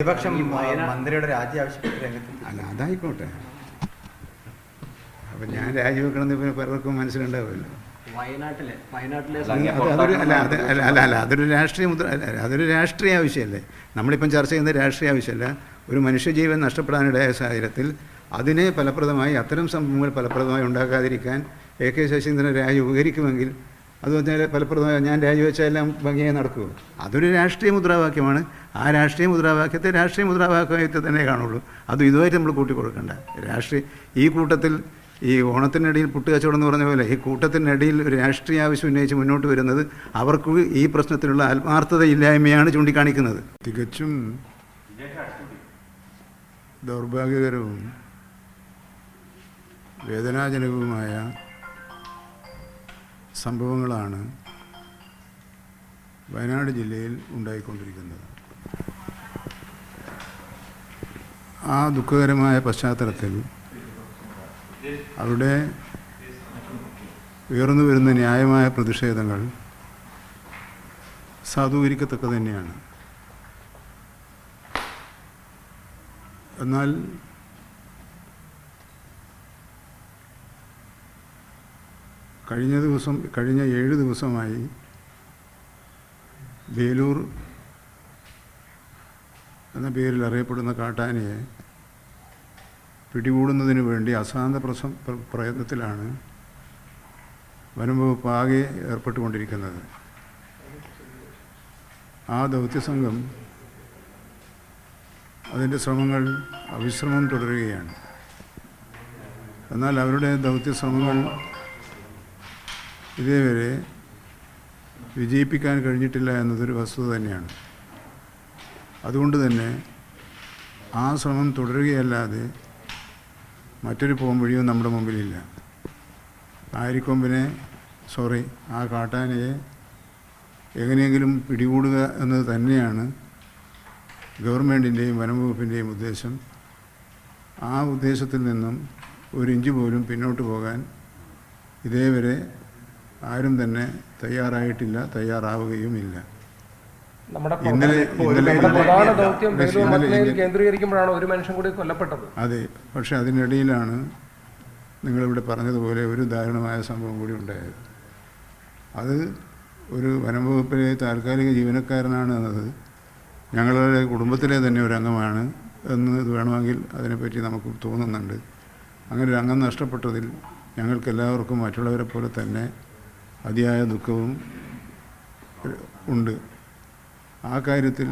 പ്രതിപക്ഷം മന്ത്രിയുടെ രാജി ആവശ്യപ്പെട്ട് അല്ല അതായിക്കോട്ടെ. അപ്പം ഞാൻ രാജിവെക്കണമെന്ന് പിന്നെ പലർക്കും മനസ്സിലുണ്ടാവുമല്ലോ. വയനാട്ടിലെ വയനാട്ടിലെ അല്ല, അത് സംഘം അതൊരു അല്ല അത് അല്ല അല്ല അല്ല അതൊരു രാഷ്ട്രീയ മുദ്ര അതൊരു രാഷ്ട്രീയ ആവശ്യമല്ലേ? നമ്മളിപ്പം ചർച്ച ചെയ്യുന്ന രാഷ്ട്രീയ ആവശ്യമല്ല. ഒരു മനുഷ്യജീവൻ നഷ്ടപ്പെടാനിടയായ സാഹചര്യത്തിൽ അതിനെ ഫലപ്രദമായി അത്തരം സംഭവങ്ങൾ ഫലപ്രദമായി ഉണ്ടാക്കാതിരിക്കാൻ എ കെ ശശീന്ദ്രൻ രാജി ഉപകരിക്കുമെങ്കിൽ അത് പറഞ്ഞാൽ ഫലപ്രദമായ ഞാൻ രാജിവെച്ചാൽ എല്ലാം ഭംഗിയായി നടക്കുകയുള്ളൂ അതൊരു രാഷ്ട്രീയ മുദ്രാവാക്യമാണ്. ആ രാഷ്ട്രീയ മുദ്രാവാക്യത്തെ രാഷ്ട്രീയ മുദ്രാവാക്യത്തെ തന്നെ കാണുള്ളൂ. അത് ഇതുമായിട്ട് നമ്മൾ കൂട്ടിക്കൊടുക്കണ്ട. രാഷ്ട്രീയ ഈ കൂട്ടത്തിൽ ഈ ഓണത്തിനിടയിൽ പുട്ടുകച്ചവടം എന്ന് പറഞ്ഞ പോലെ ഈ കൂട്ടത്തിനിടയിൽ ഒരു രാഷ്ട്രീയ ആവശ്യം ഉന്നയിച്ച് മുന്നോട്ട് വരുന്നത് അവർക്ക് ഈ പ്രശ്നത്തിലുള്ള ആത്മാർത്ഥതയില്ലായ്മയാണ് ചൂണ്ടിക്കാണിക്കുന്നത്. തികച്ചും ദൗർഭാഗ്യകരവും വേദനാജനകവുമായ സംഭവങ്ങളാണ് വയനാട് ജില്ലയിൽ ഉണ്ടായിക്കൊണ്ടിരിക്കുന്നത്. ആ ദുഃഖകരമായ പശ്ചാത്തലത്തിൽ അവിടെ ഉയർന്നു വരുന്ന ന്യായമായ പ്രതിഷേധങ്ങൾ സാധൂകരിക്കത്തക്ക തന്നെയാണ്. എന്നാൽ കഴിഞ്ഞ ദിവസം കഴിഞ്ഞ ഏഴ് ദിവസമായി വേലൂർ എന്ന പേരിൽ അറിയപ്പെടുന്ന കാട്ടാനയെ പിടികൂടുന്നതിന് വേണ്ടി അശാന്ത പ്രസം പ്രയത്നത്തിലാണ് വനംവകുപ്പ് ആകെ ഏർപ്പെട്ടുകൊണ്ടിരിക്കുന്നത്. ആ ദൗത്യസംഘം അതിന്റെ ശ്രമങ്ങൾ അവിശ്രമം തുടരുകയാണ്. എന്നാൽ അവരുടെ ദൗത്യശ്രമങ്ങൾ ഇതേവരെ വിജയിപ്പിക്കാൻ കഴിഞ്ഞിട്ടില്ല എന്നതൊരു വസ്തുത തന്നെയാണ്. അതുകൊണ്ട് തന്നെ ആ ശ്രമം തുടരുകയല്ലാതെ മറ്റൊരു പോംവഴിയും നമ്മുടെ മുമ്പിലില്ല. ആരിക്കൊമ്പിനെ സോറി ആ കാട്ടാനയെ എങ്ങനെയെങ്കിലും പിടികൂടുക എന്നത് തന്നെയാണ് ഗവൺമെന്റിന്റെയും വനംവകുപ്പിന്റെയും ഉദ്ദേശം. ആ ഉദ്ദേശത്തിൽ നിന്നും ഒരു ഇഞ്ച് പോലും പിന്നോട്ട് പോകാൻ ഇതേവരെ ആരും തന്നെ തയ്യാറായിട്ടില്ല തയ്യാറാവുകയുമില്ല. ഇന്നലെ കേന്ദ്രീകരിക്കുമ്പോഴാണ് ഒരു മനുഷ്യൻ കൂടി കൊല്ലപ്പെട്ടത്. അതെ പക്ഷെ അതിനിടയിലാണ് നിങ്ങളിവിടെ പറഞ്ഞതുപോലെ ഒരു ദാരുണമായ സംഭവം കൂടി ഉണ്ടായത്. അത് ഒരു വനംവകുപ്പിലെ താൽക്കാലിക ജീവനക്കാരനാണ് എന്നത്. ഞങ്ങളുടെ കുടുംബത്തിലെ തന്നെ ഒരു അംഗമാണ് എന്ന് ഇത് വേണമെങ്കിൽ അതിനെപ്പറ്റി നമുക്ക് തോന്നുന്നുണ്ട്. അങ്ങനെ ഒരു അംഗം നഷ്ടപ്പെട്ടതിൽ ഞങ്ങൾക്കെല്ലാവർക്കും മറ്റുള്ളവരെ പോലെ തന്നെ അതിയായ ദുഃഖവും ഉണ്ട്. ആ കാര്യത്തിൽ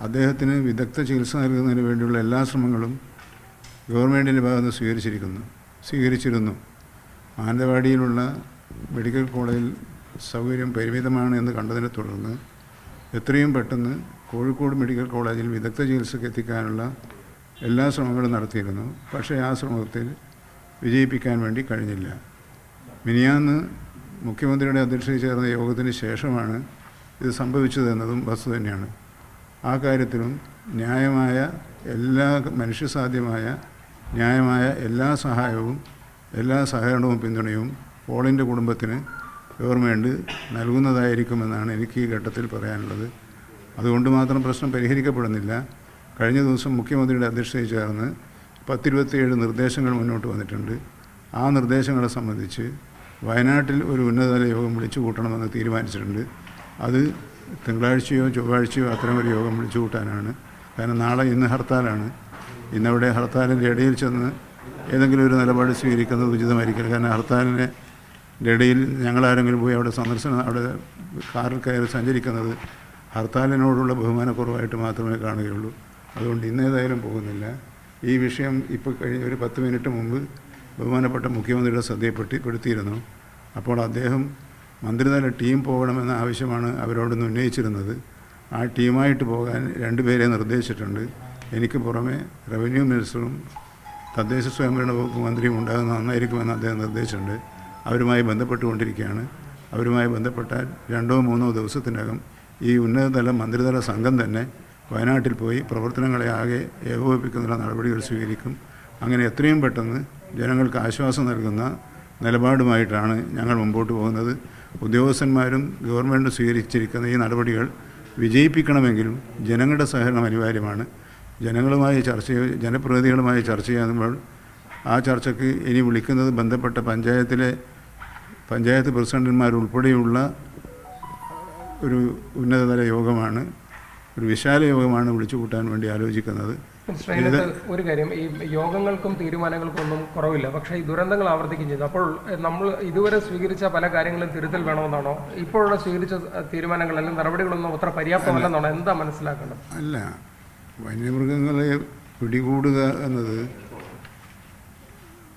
അദ്ദേഹത്തിന് വിദഗ്ധ ചികിത്സ നൽകുന്നതിന് വേണ്ടിയുള്ള എല്ലാ ശ്രമങ്ങളും ഗവൺമെന്റിന്റെ ഭാഗത്ത് സ്വീകരിച്ചിരിക്കുന്നു സ്വീകരിച്ചിരുന്നു. മാനന്തവാടിയിലുള്ള മെഡിക്കൽ കോളേജിൽ സൗകര്യം പരിമിതമാണ് എന്ന് കണ്ടതിനെ തുടർന്ന് എത്രയും പെട്ടെന്ന് കോഴിക്കോട് മെഡിക്കൽ കോളേജിൽ വിദഗ്ധ ചികിത്സയ്ക്ക് എത്തിക്കാനുള്ള എല്ലാ ശ്രമങ്ങളും നടത്തിയിരുന്നു. പക്ഷേ ആ ശ്രമത്തിൽ വിജയിപ്പിക്കാൻ വേണ്ടി കഴിഞ്ഞില്ല. മിനിയാന്ന് മുഖ്യമന്ത്രിയുടെ അധ്യക്ഷതയിൽ ചേർന്ന യോഗത്തിന് ശേഷമാണ് ഇത് സംഭവിച്ചതെന്നതും വസ്തു തന്നെയാണ്. ആ കാര്യത്തിലും ന്യായമായ എല്ലാ മനുഷ്യസാധ്യമായ ന്യായമായ എല്ലാ സഹായവും എല്ലാ സഹകരണവും പിന്തുണയും പോളിന്റെ കുടുംബത്തിന് ഗവൺമെന്റ് നൽകുന്നതായിരിക്കുമെന്നാണ് എനിക്ക് ഈ ഘട്ടത്തിൽ പറയാനുള്ളത്. അതുകൊണ്ട് മാത്രം പ്രശ്നം പരിഹരിക്കപ്പെടുന്നില്ല. കഴിഞ്ഞ ദിവസം മുഖ്യമന്ത്രിയുടെ അധ്യക്ഷതയിൽ ചേർന്ന് പത്തിരുപത്തിയേഴ് നിർദ്ദേശങ്ങൾ മുന്നോട്ട് വന്നിട്ടുണ്ട്. ആ നിർദ്ദേശങ്ങളെ സംബന്ധിച്ച് വയനാട്ടിൽ ഒരു ഉന്നതതല യോഗം വിളിച്ചു കൂട്ടണമെന്ന് തീരുമാനിച്ചിട്ടുണ്ട്. അത് തിങ്കളാഴ്ചയോ ചൊവ്വാഴ്ചയോ അത്തരം ഒരു യോഗം വിളിച്ചു കൂട്ടാനാണ്. കാരണം നാളെ ഇന്ന് ഹർത്താലാണ്. ഇന്നവിടെ ഹർത്താലിന്റെ ഇടയിൽ ചെന്ന് ഏതെങ്കിലും ഒരു നിലപാട് സ്വീകരിക്കുന്നത് ഉചിതമായിരിക്കില്ല. കാരണം ഹർത്താലിന്റെ ഇടയിൽ ഞങ്ങളാരെങ്കിലും പോയി അവിടെ സന്ദർശനം അവിടെ കാറിൽ കയറി സഞ്ചരിക്കുന്നത് ഹർത്താലിനോടുള്ള ബഹുമാനക്കുറവായിട്ട് മാത്രമേ കാണുകയുള്ളൂ. അതുകൊണ്ട് ഇന്നേതായാലും പോകുന്നില്ല. ഈ വിഷയം ഇപ്പോൾ കഴിഞ്ഞ ഒരു പത്ത് മിനിറ്റ് മുമ്പ് ബഹുമാനപ്പെട്ട മുഖ്യമന്ത്രിയുടെ ശ്രദ്ധയിൽപ്പെട്ടി പെടുത്തിയിരുന്നു. അപ്പോൾ അദ്ദേഹം മന്ത്രിതല ടീം പോകണമെന്ന ആവശ്യമാണ് അവരോടൊന്ന് ഉന്നയിച്ചിരുന്നത്. ആ ടീമായിട്ട് പോകാൻ രണ്ടുപേരെ നിർദ്ദേശിച്ചിട്ടുണ്ട്. എനിക്ക് പുറമെ റവന്യൂ മിനിസ്റ്ററും തദ്ദേശ സ്വയംഭരണ വകുപ്പ് മന്ത്രിയും ഉണ്ടാകുന്ന നന്നായിരിക്കുമെന്ന് അദ്ദേഹം നിർദ്ദേശിച്ചിട്ടുണ്ട്. അവരുമായി ബന്ധപ്പെട്ടുകൊണ്ടിരിക്കുകയാണ്. അവരുമായി ബന്ധപ്പെട്ടാൽ രണ്ടോ മൂന്നോ ദിവസത്തിനകം ഈ ഉന്നതതല മന്ത്രിതല സംഘം തന്നെ വയനാട്ടിൽ പോയി പ്രവർത്തനങ്ങളെ ആകെ ഏകോപിപ്പിക്കുന്നതിനുള്ള നടപടികൾ സ്വീകരിക്കും. അങ്ങനെ എത്രയും പെട്ടെന്ന് ജനങ്ങൾക്ക് ആശ്വാസം നൽകുന്ന നിലപാടുമായിട്ടാണ് ഞങ്ങൾ മുമ്പോട്ട് പോകുന്നത്. ഉദ്യോഗസ്ഥന്മാരും ഗവൺമെന്റ് സ്വീകരിച്ചിരിക്കുന്ന ഈ നടപടികൾ വിജയിപ്പിക്കണമെങ്കിലും ജനങ്ങളുടെ സഹകരണം അനിവാര്യമാണ്. ജനങ്ങളുമായി ചർച്ച ജനപ്രതിനിധികളുമായി ചർച്ച ചെയ്യുമ്പോൾ ആ ചർച്ചയ്ക്ക് ഇനി വിളിക്കുന്നത് ബന്ധപ്പെട്ട പഞ്ചായത്തിലെ പഞ്ചായത്ത് പ്രസിഡന്റുമാരുൾപ്പെടെയുള്ള ഒരു ഉന്നതതല യോഗമാണ് ഒരു വിശാല യോഗമാണ് വിളിച്ചു കൂട്ടാൻ വേണ്ടി ആലോചിക്കുന്നത്. ശ്രീനത്ത് ഒരു കാര്യം ഈ യോഗങ്ങൾക്കും തീരുമാനങ്ങൾക്കും ഒന്നും കുറവില്ല. പക്ഷേ ഈ ദുരന്തങ്ങൾ ആവർത്തിക്കുകയും ചെയ്തു. അപ്പോൾ നമ്മൾ ഇതുവരെ സ്വീകരിച്ച പല കാര്യങ്ങളും തിരുത്തൽ വേണമെന്നാണോ? ഇപ്പോഴുള്ള സ്വീകരിച്ച തീരുമാനങ്ങളെല്ലാം തീരുമാനങ്ങൾ അല്ലെങ്കിൽ നടപടികളൊന്നും അത്ര പര്യാപ്തമല്ലെന്നാണോ? എന്താ മനസ്സിലാക്കേണ്ടത്? അല്ല. വന്യമൃഗങ്ങളെ പിടികൂടുക എന്നത്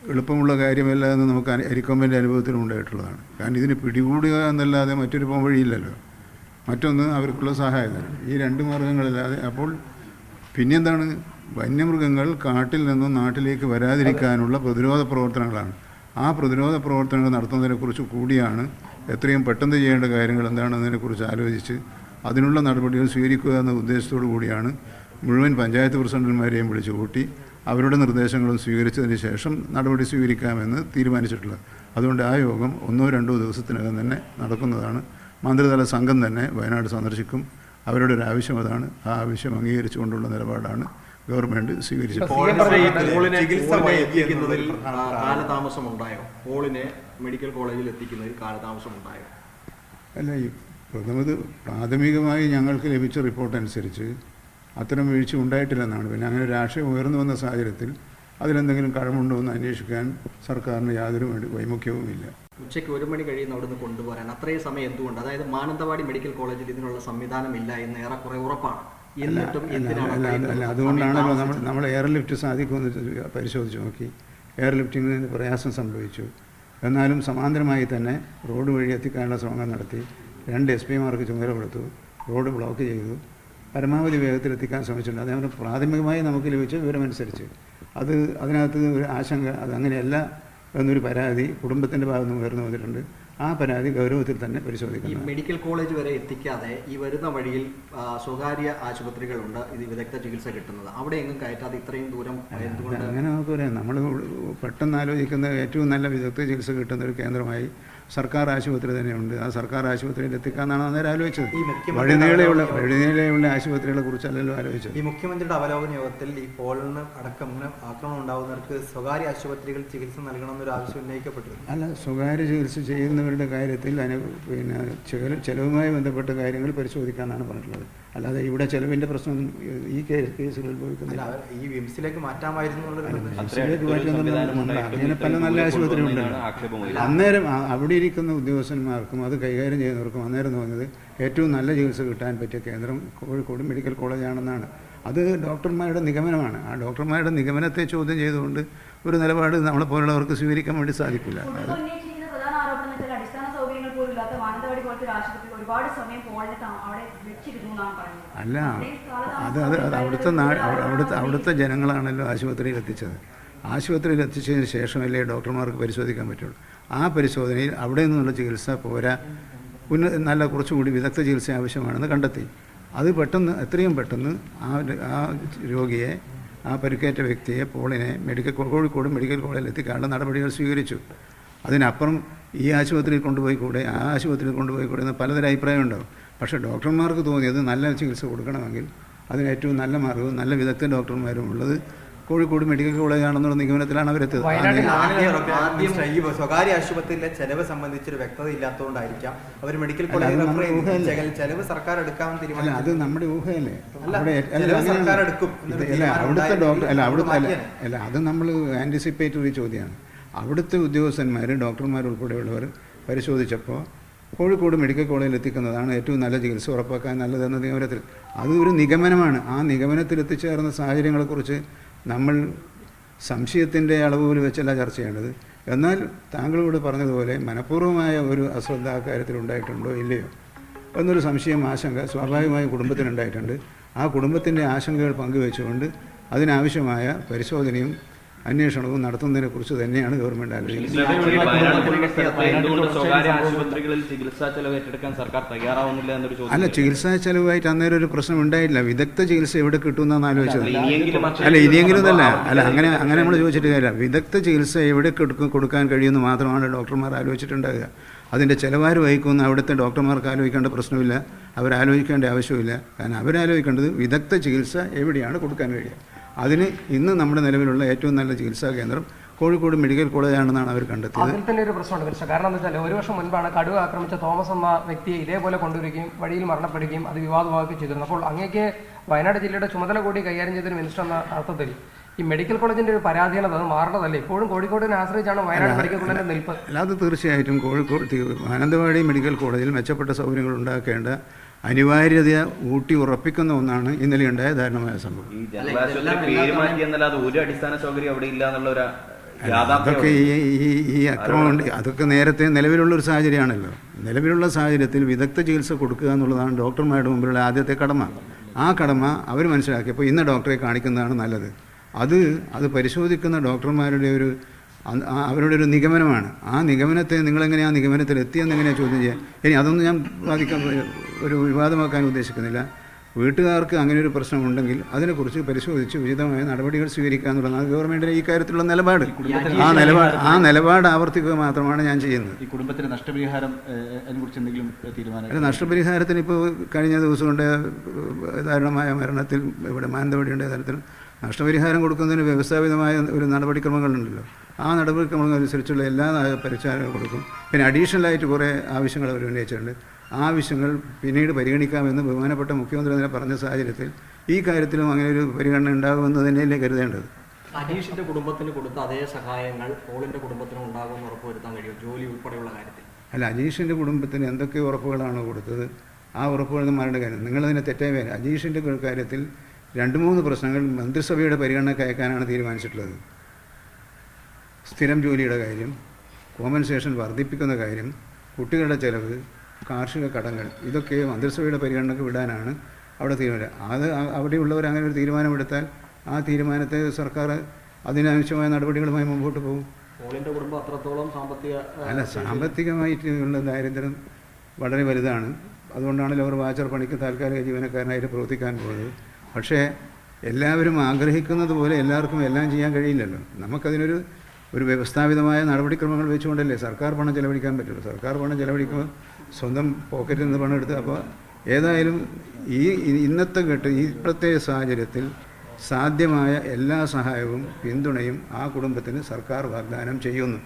എളുപ്പമുള്ള കാര്യമല്ല എന്ന് നമുക്ക് അരി- അരിക്കൊമ്പന്റെ അനുഭവത്തിലും ഉണ്ടായിട്ടുള്ളതാണ്. കാരണം ഇതിന് പിടികൂടുക എന്നല്ലാതെ മറ്റൊരു പോംവഴിയില്ലല്ലോ മറ്റൊന്ന് അവർക്കുള്ള സഹായം ഈ രണ്ട് മാർഗങ്ങളല്ലാതെ അപ്പോൾ പിന്നെന്താണ് വന്യമൃഗങ്ങൾ കാട്ടിൽ നിന്നും നാട്ടിലേക്ക് വരാതിരിക്കാനുള്ള പ്രതിരോധ പ്രവർത്തനങ്ങളാണ്. ആ പ്രതിരോധ പ്രവർത്തനങ്ങൾ നടത്തുന്നതിനെക്കുറിച്ച് കൂടിയാണ് എത്രയും പെട്ടെന്ന് ചെയ്യേണ്ട കാര്യങ്ങൾ എന്താണെന്നതിനെക്കുറിച്ച് ആലോചിച്ച് അതിനുള്ള നടപടികൾ സ്വീകരിക്കുക എന്ന ഉദ്ദേശത്തോടു കൂടിയാണ് മുഴുവൻ പഞ്ചായത്ത് പ്രസിഡന്റുമാരെയും വിളിച്ചു കൂട്ടി അവരുടെ നിർദ്ദേശങ്ങളും സ്വീകരിച്ചതിന് ശേഷം നടപടി സ്വീകരിക്കാമെന്ന് തീരുമാനിച്ചിട്ടുള്ളത്. അതുകൊണ്ട് ആ യോഗം ഒന്നോ രണ്ടോ ദിവസത്തിനകം തന്നെ നടക്കുന്നതാണ്. മന്ത്രിതല സംഘം തന്നെ വയനാട് സന്ദർശിക്കും. അവരുടെ ഒരു ആവശ്യം അതാണ്. ആ ആവശ്യം അംഗീകരിച്ചുകൊണ്ടുള്ള നിലപാടാണ്. ഗവൺമെന്റ് സ്വീകരിച്ചു. കാലതാമസം ഉണ്ടായോ പോളിനെ മെഡിക്കൽ കോളേജിൽ എത്തിക്കുന്നതിൽ കാലതാമസം ഉണ്ടായോ അല്ല ഈ പ്രഥമത് പ്രാഥമികമായി ഞങ്ങൾക്ക് ലഭിച്ച റിപ്പോർട്ട് അനുസരിച്ച് അത്തരം വീഴ്ച ഉണ്ടായിട്ടില്ലെന്നാണ്. പിന്നെ അങ്ങനെ രാഷ്ട്രീയം ഉയർന്നു വന്ന സാഹചര്യത്തിൽ അതിലെന്തെങ്കിലും കഴമുണ്ടോ എന്ന് അന്വേഷിക്കാൻ സർക്കാരിന് യാതൊരു വൈമുഖ്യവും ഇല്ല ഉച്ചയ്ക്ക് ഒരു മണി കഴിയുന്ന അവിടുന്ന് കൊണ്ടുപോകാൻ അത്രയും സമയം എന്തുകൊണ്ട്? അതായത് മാനന്തവാടി മെഡിക്കൽ കോളേജിൽ ഇതിനുള്ള സംവിധാനമില്ല എന്ന് ഏറെക്കുറെ ഉറപ്പാണ്. അല്ല അതുകൊണ്ടാണല്ലോ നമ്മൾ നമ്മൾ എയർ ലിഫ്റ്റ് സാധിക്കുമെന്ന് പരിശോധിച്ച് നോക്കി. എയർ ലിഫ്റ്റിങ്ങിന് പ്രയാസം സംഭവിച്ചു. എന്നാലും സമാന്തരമായി തന്നെ റോഡ് വഴി എത്തിക്കാനുള്ള ശ്രമങ്ങൾ നടത്തി. രണ്ട് എസ് പിമാർക്ക് ചുമതല കൊടുത്തു. റോഡ് ബ്ലോക്ക് ചെയ്തു. പരമാവധി വേഗത്തിൽ എത്തിക്കാൻ ശ്രമിച്ചിട്ടുണ്ട്. അതേപോലെ പ്രാഥമികമായി നമുക്ക് ലഭിച്ച വിവരമനുസരിച്ച്. അത് അതിനകത്ത് ഒരു ആശങ്ക അത് അങ്ങനെയല്ല എന്നൊരു പരാതി കുടുംബത്തിന്റെ ഭാഗത്തുനിന്ന് ഉയർന്നു വന്നിട്ടുണ്ട്. ആ പരാതി ഗൗരവത്തിൽ തന്നെ ഈ പരിശോധിക്കുന്നു മെഡിക്കൽ കോളേജ് വരെ എത്തിക്കാതെ ഈ വരുന്ന വഴിയിൽ സ്വകാര്യ ആശുപത്രികളുണ്ട് ഇത് വിദഗ്ധ ചികിത്സ കിട്ടുന്നത്. അവിടെ എങ്ങും കയറ്റാതെ ഇത്രയും ദൂരം അങ്ങനെ നമുക്ക് പറയാം. നമ്മൾ പെട്ടെന്ന് ആലോചിക്കുന്ന ഏറ്റവും നല്ല വിദഗ്ധ ചികിത്സ കിട്ടുന്ന ഒരു കേന്ദ്രമായി സർക്കാർ ആശുപത്രി തന്നെയുണ്ട്. ആ സർക്കാർ ആശുപത്രിയിൽ എത്തിക്കാന്നാണ് അന്നേരം ആലോചിച്ചത്. വഴിനീളെയുള്ള വഴിനീളെയുള്ള ആശുപത്രികളെ കുറിച്ചല്ലല്ലോ ആലോചിച്ചത്. ഈ മുഖ്യമന്ത്രിയുടെ അവലോകന യോഗത്തിൽ ഈ പോളിന് അടക്കം ആക്രമണം ഉണ്ടാകുന്നവർക്ക് സ്വകാര്യ ആശുപത്രികൾ ചികിത്സ നൽകണമെന്നൊരു ആവശ്യം ഉന്നയിക്കപ്പെട്ടിരുന്നു അല്ല സ്വകാര്യ ചികിത്സ ചെയ്യുന്നവരുടെ കാര്യത്തിൽ അതിന് പിന്നെ ചെലവ് ചെലവുമായി ബന്ധപ്പെട്ട കാര്യങ്ങൾ പരിശോധിക്കാനാണ് പറഞ്ഞിട്ടുള്ളത്. അല്ലാതെ ഇവിടെ ചെലവിന്റെ പ്രശ്നം ഈ കേസുകൾ ഉത്ഭവിക്കുന്നില്ല ഈ വിംസിലേക്ക് മാറ്റാമായിരുന്നു അങ്ങനെ പല നല്ല ആശുപത്രി ഉണ്ടല്ലോ. അന്നേരം ആ- അവിടെ ഇരിക്കുന്ന ഉദ്യോഗസ്ഥന്മാർക്കും അത് കൈകാര്യം ചെയ്യുന്നവർക്കും അന്നേരം തോന്നിയത് ഏറ്റവും നല്ല ചികിത്സ കിട്ടാൻ പറ്റിയ കേന്ദ്രം കോഴിക്കോട് മെഡിക്കൽ കോളേജാണെന്നാണ്. അത് ഡോക്ടർമാരുടെ നിഗമനമാണ്. ആ ഡോക്ടർമാരുടെ നിഗമനത്തെ ചോദ്യം ചെയ്തുകൊണ്ട് ഒരു നിലപാട് നമ്മളെ പോലുള്ളവർക്ക് സ്വീകരിക്കാൻ വേണ്ടി സാധിക്കില്ല. ഒരുപാട് സമയം അല്ല അത് അത് അത് അവിടുത്തെ അവിടുത്തെ അവിടുത്തെ ജനങ്ങളാണല്ലോ ആശുപത്രിയിൽ എത്തിച്ചത്. ആശുപത്രിയിൽ എത്തിച്ചതിന് ശേഷമല്ലേ ഡോക്ടർമാർക്ക് പരിശോധിക്കാൻ പറ്റുള്ളൂ. ആ പരിശോധനയിൽ അവിടെ നിന്നുള്ള ചികിത്സ പോരാ. ഉന്ന നല്ല കുറച്ചുകൂടി വിദഗ്ധ ചികിത്സ ആവശ്യമാണെന്ന് കണ്ടെത്തി. അത് പെട്ടെന്ന് എത്രയും പെട്ടെന്ന് ആ ആ രോഗിയെ ആ പരിക്കേറ്റ വ്യക്തിയെ പോളിനെ മെഡിക്കൽ കോഴിക്കോട് മെഡിക്കൽ കോളേജിൽ എത്തിക്കാനുള്ള നടപടികൾ സ്വീകരിച്ചു. അതിനപ്പുറം ഈ ആശുപത്രിയിൽ കൊണ്ടുപോയി കൂടെ ആ ആശുപത്രിയിൽ കൊണ്ടുപോയി കൂടെ എന്ന് പലതരം അഭിപ്രായം ഉണ്ടാവും പക്ഷേ ഡോക്ടർമാർക്ക് തോന്നിയത് നല്ല ചികിത്സ കൊടുക്കണമെങ്കിൽ അതിന് ഏറ്റവും നല്ല മാർഗവും നല്ല വിദഗ്ധ ഡോക്ടർമാരും ഉള്ളത് കോഴിക്കോട് മെഡിക്കൽ കോളേജാണെന്നുള്ള നിഗമനത്തിലാണ് അവരെത്തിയത്. ആദ്യം സ്വകാര്യ ആശുപത്രിയിലെ ചെലവ് സംബന്ധിച്ചൊരു വ്യക്തത ഇല്ലാത്തതുകൊണ്ടായിരിക്കാം അവർ മെഡിക്കൽ? ചെലവ്- സർക്കാർ എടുക്കാമെന്ന് തീരുമാനം തീരുമാനിച്ചു അത് നമ്മുടെ ഊഹയല്ലേ. സർക്കാർ എടുക്കും. അല്ല അവിടുത്തെ ഡോക്ടർ അല്ല അത് അവിടുത്തെ അല്ല അല്ല അത് നമ്മൾ ആന്റിസിപ്പേറ്ററി ചോദ്യമാണ്. അവിടുത്തെ ഉദ്യോഗസ്ഥന്മാർ ഡോക്ടർമാർ ഉൾപ്പെടെയുള്ളവർ പരിശോധിച്ചപ്പോൾ കോഴിക്കോട് മെഡിക്കൽ കോളേജിൽ എത്തിക്കുന്നതാണ് ഏറ്റവും നല്ല ചികിത്സ ഉറപ്പാക്കാൻ നല്ലതെന്ന നിഗമനത്തിൽ. അത് ഒരു നിഗമനമാണ്. ആ നിഗമനത്തിൽ എത്തിച്ചേർന്ന സാഹചര്യങ്ങളെക്കുറിച്ച് നമ്മൾ സംശയത്തിന്റെ അളവ് പോലും വെച്ചല്ല ചർച്ച ചെയ്യേണ്ടത്. എന്നാൽ താങ്കളോട് പറഞ്ഞതുപോലെ മനഃപൂർവമായ ഒരു അശ്രദ്ധ ആ കാര്യത്തിൽ ഉണ്ടായിട്ടുണ്ടോ ഇല്ലയോ എന്നൊരു സംശയം ആശങ്ക സ്വാഭാവികമായും കുടുംബത്തിനുണ്ടായിട്ടുണ്ട്. ആ കുടുംബത്തിന്റെ ആശങ്കകൾ പങ്കുവെച്ചുകൊണ്ട് അതിനാവശ്യമായ പരിശോധനയും അന്വേഷണവും നടത്തുന്നതിനെ കുറിച്ച് തന്നെയാണ് ഗവൺമെന്റ് ആലോചിക്കുന്നത് ഈ വയനാട് പോലുള്ള സ്ഥലത്ത് എന്തുകൊണ്ട് സ്വകാര്യ ആശുപത്രികളിൽ ചികിത്സാ ചെലവ് ഏറ്റെടുക്കാൻ സർക്കാർ തയ്യാറാവുന്നില്ല എന്നൊരു ചോദ്യം അല്ല ചികിത്സാ ചെലവായിട്ട് അന്നേരം ഒരു പ്രശ്നം ഉണ്ടായില്ല. വിദഗ്ധ ചികിത്സ എവിടെ കിട്ടുമെന്നാണ് ആലോചിച്ചത്. അല്ല, ഇനിയെങ്കിലും അല്ല അല്ല അങ്ങനെ അങ്ങനെ നമ്മൾ ചോദിച്ചിട്ട് കാര്യമില്ല. വിദഗ്ധ ചികിത്സ എവിടെ കൊടുക്കാൻ കഴിയുമെന്ന് മാത്രമാണ് ഡോക്ടർമാർ ആലോചിച്ചിട്ടുണ്ടാകുക അതിന്റെ ചിലവാര് വഹിക്കുമെന്ന് അവിടുത്തെ ഡോക്ടർമാർക്ക് ആലോചിക്കേണ്ട പ്രശ്നമില്ല. അവരാലോചിക്കേണ്ട ആവശ്യമില്ല കാരണം അവരാലോചിക്കേണ്ടത് വിദഗ്ധ ചികിത്സ എവിടെയാണ് കൊടുക്കാൻ കഴിയുക? അതിന് ഇന്ന് നമ്മുടെ നിലവിലുള്ള ഏറ്റവും നല്ല ചികിത്സാ കേന്ദ്രം കോഴിക്കോട് മെഡിക്കൽ കോളേജാണെന്നാണ് അവർ കണ്ടെത്തിയത്. അതിൽ തന്നെ ഒരു പ്രശ്നമുണ്ട് കൃഷ്ണ കാരണം എന്താ വെച്ചാൽ ഒരു വർഷം മുൻപാണ് കടുവ ആക്രമിച്ച തോമസ് എന്ന വ്യക്തിയെ ഇതേപോലെ കൊണ്ടുവരികയും വഴിയിൽ മരണപ്പെടുകയും അത് വിവാദമാക്കുകയും ചെയ്തിരുന്നു അപ്പോൾ അങ്ങേക്ക് വയനാട് ജില്ലയുടെ ചുമതല കൂടി കൈകാര്യം ചെയ്തതിന് മിനിസ്റ്റർ എന്ന അർത്ഥത്തിൽ ഈ മെഡിക്കൽ കോളേജിന്റെ ഒരു പരാധീനത അത് മാറേണ്ടതല്ലേ ഇപ്പോഴും കോഴിക്കോടിനെ ആശ്രയിച്ചാണ് വയനാട് മെഡിക്കൽ കോളേജിന്റെ നിൽപ്പ്? അല്ലാതെ തീർച്ചയായിട്ടും കോഴിക്കോട് മാനന്തവാടി മെഡിക്കൽ കോളേജിൽ മെച്ചപ്പെട്ട സൗകര്യങ്ങൾ ഉണ്ടാക്കേണ്ട അനിവാര്യത ഊട്ടി ഉറപ്പിക്കുന്ന ഒന്നാണ് ഇന്നലെ ഉണ്ടായ ധാരണമായ സംഭവം. ഈ പേര് മാറ്റി എന്നല്ലാതെ ഒരു അടിസ്ഥാന സൗകര്യം അവിടെ ഇല്ല എന്നുള്ള ഒരു അതൊക്കെ യാഥാർത്ഥ്യം ഈ ഈ ഈ അക്രമം ഉണ്ട് അതൊക്കെ നേരത്തെ നിലവിലുള്ള ഒരു സാഹചര്യമാണല്ലോ. നിലവിലുള്ള സാഹചര്യത്തിൽ വിദഗ്ധ ചികിത്സ കൊടുക്കുക എന്നുള്ളതാണ് ഡോക്ടർമാരുടെ മുമ്പിലുള്ള ആദ്യത്തെ കടമ. ആ കടമ അവർ മനസ്സിലാക്കിയപ്പോൾ ഇന്ന് ഡോക്ടറെ കാണിക്കുന്നതാണ് നല്ലത്. അത് അത് പരിശോധിക്കുന്ന ഡോക്ടർമാരുടെ ഒരു അവരുടെ ഒരു നിഗമനമാണ്. ആ നിഗമനത്തെ നിങ്ങളെങ്ങനെയാണ് ആ നിഗമനത്തിൽ എത്തിയെന്ന് എങ്ങനെയാണ് ചോദ്യം ചെയ്യുക ഇനി അതൊന്നും ഞാൻ വാദിക്കാൻ ഒരു വിവാദമാക്കാൻ ഉദ്ദേശിക്കുന്നില്ല. വീട്ടുകാർക്ക് അങ്ങനെ ഒരു പ്രശ്നമുണ്ടെങ്കിൽ അതിനെക്കുറിച്ച് പരിശോധിച്ച് ഉചിതമായ നടപടികൾ സ്വീകരിക്കുക എന്നുള്ളതാണ് ഗവൺമെന്റിന്റെ ഈ കാര്യത്തിലുള്ള നിലപാട്. ആ നിലപാട് ആ നിലപാട് ആവർത്തിക്കുക മാത്രമാണ് ഞാൻ ചെയ്യുന്നത്. ഈ കുടുംബത്തിന് നഷ്ടപരിഹാരം അതിനെക്കുറിച്ച് എന്തെങ്കിലും തീരുമാനം നഷ്ടപരിഹാരത്തിന് ഇപ്പോൾ കഴിഞ്ഞ ദിവസം കൊണ്ട് ദാരുണമായ മരണത്തിൽ ഇവിടെ മാനന്തവാടിയുടെ തരത്തിൽ നഷ്ടപരിഹാരം കൊടുക്കുന്നതിന് വ്യവസ്ഥാപിതമായ ഒരു നടപടിക്രമങ്ങളുണ്ടല്ലോ. ആ നടപടിക്രമങ്ങൾ അനുസരിച്ചുള്ള എല്ലാ പരിചാരങ്ങളും കൊടുക്കും. പിന്നെ അഡീഷണലായിട്ട് കുറേ ആവശ്യങ്ങൾ അവർ ഉന്നയിച്ചിട്ടുണ്ട്. ആ ആവശ്യങ്ങൾ പിന്നീട് പരിഗണിക്കാമെന്ന് ബഹുമാനപ്പെട്ട മുഖ്യമന്ത്രി തന്നെ പറഞ്ഞ സാഹചര്യത്തിൽ ഈ കാര്യത്തിലും അങ്ങനെ ഒരു പരിഗണന ഉണ്ടാകുമെന്ന് തന്നെയല്ലേ കരുതേണ്ടത്. അനീഷിന്റെ കുടുംബത്തിന് കൊടുത്ത അതേ സഹായങ്ങൾ പോളിന്റെ കുടുംബത്തിന് ഉണ്ടാകുമെന്ന് ഉറപ്പുവരുത്താൻ കഴിയും ജോലി ഉൾപ്പെടെയുള്ള കാര്യത്തിൽ. അല്ല അനീഷിന്റെ കുടുംബത്തിന് എന്തൊക്കെ ഉറപ്പുകളാണ് കൊടുത്തത്? ആ ഉറപ്പുകൾ മാറേണ്ട കാര്യം നിങ്ങളതിനെ തെറ്റായ കാര്യം. അനീഷിന്റെ കാര്യത്തിൽ രണ്ട് മൂന്ന് പ്രശ്നങ്ങൾ മന്ത്രിസഭയുടെ പരിഗണനയ്ക്ക് അയക്കാനാണ് തീരുമാനിച്ചിട്ടുള്ളത്. സ്ഥിരം ജോലിയുടെ കാര്യം കോമ്പൻസേഷൻ വർദ്ധിപ്പിക്കുന്ന കാര്യം കുട്ടികളുടെ ചിലവ് കാർഷിക കടങ്ങൾ ഇതൊക്കെ മന്ത്രിസഭയുടെ പരിഗണനയ്ക്ക് വിടാനാണ് അവിടെ തീരുമാനം. അത് അവിടെയുള്ളവർ അങ്ങനെ ഒരു തീരുമാനമെടുത്താൽ ആ തീരുമാനത്തെ സർക്കാർ അതിനാവശ്യമായ നടപടികളുമായി മുമ്പോട്ട് പോകും. പോളിന്റെ കുടുംബം അത്രത്തോളം സാമ്പത്തിക അല്ല സാമ്പത്തികമായിട്ടുള്ള ദാരിദ്ര്യം വളരെ വലുതാണ്. അതുകൊണ്ടാണല്ലോ അവർ വാച്ചർ പണിക്ക് താൽക്കാലിക ജീവനക്കാരനായിട്ട് പ്രവർത്തിക്കാൻ പോകുന്നത്. പക്ഷേ എല്ലാവരും ആഗ്രഹിക്കുന്നത് പോലെ എല്ലാവർക്കും എല്ലാം ചെയ്യാൻ കഴിയില്ലല്ലോ. നമുക്കതിനൊരു ഒരു വ്യവസ്ഥാപിതമായ നടപടിക്രമങ്ങൾ വെച്ചുകൊണ്ടല്ലേ സർക്കാർ പണം ചെലവഴിക്കാൻ പറ്റുള്ളൂ. സർക്കാർ പണം ചെലവഴിക്കുമ്പോൾ സ്വന്തം പോക്കറ്റിൽ നിന്ന് പണം എടുത്ത് അപ്പോൾ ഏതായാലും ഈ ഇന്നത്തെ ഘട്ടം ഈ പ്രത്യേക സാഹചര്യത്തിൽ സാധ്യമായ എല്ലാ സഹായവും പിന്തുണയും ആ കുടുംബത്തിന് സർക്കാർ വാഗ്ദാനം ചെയ്യുന്നു.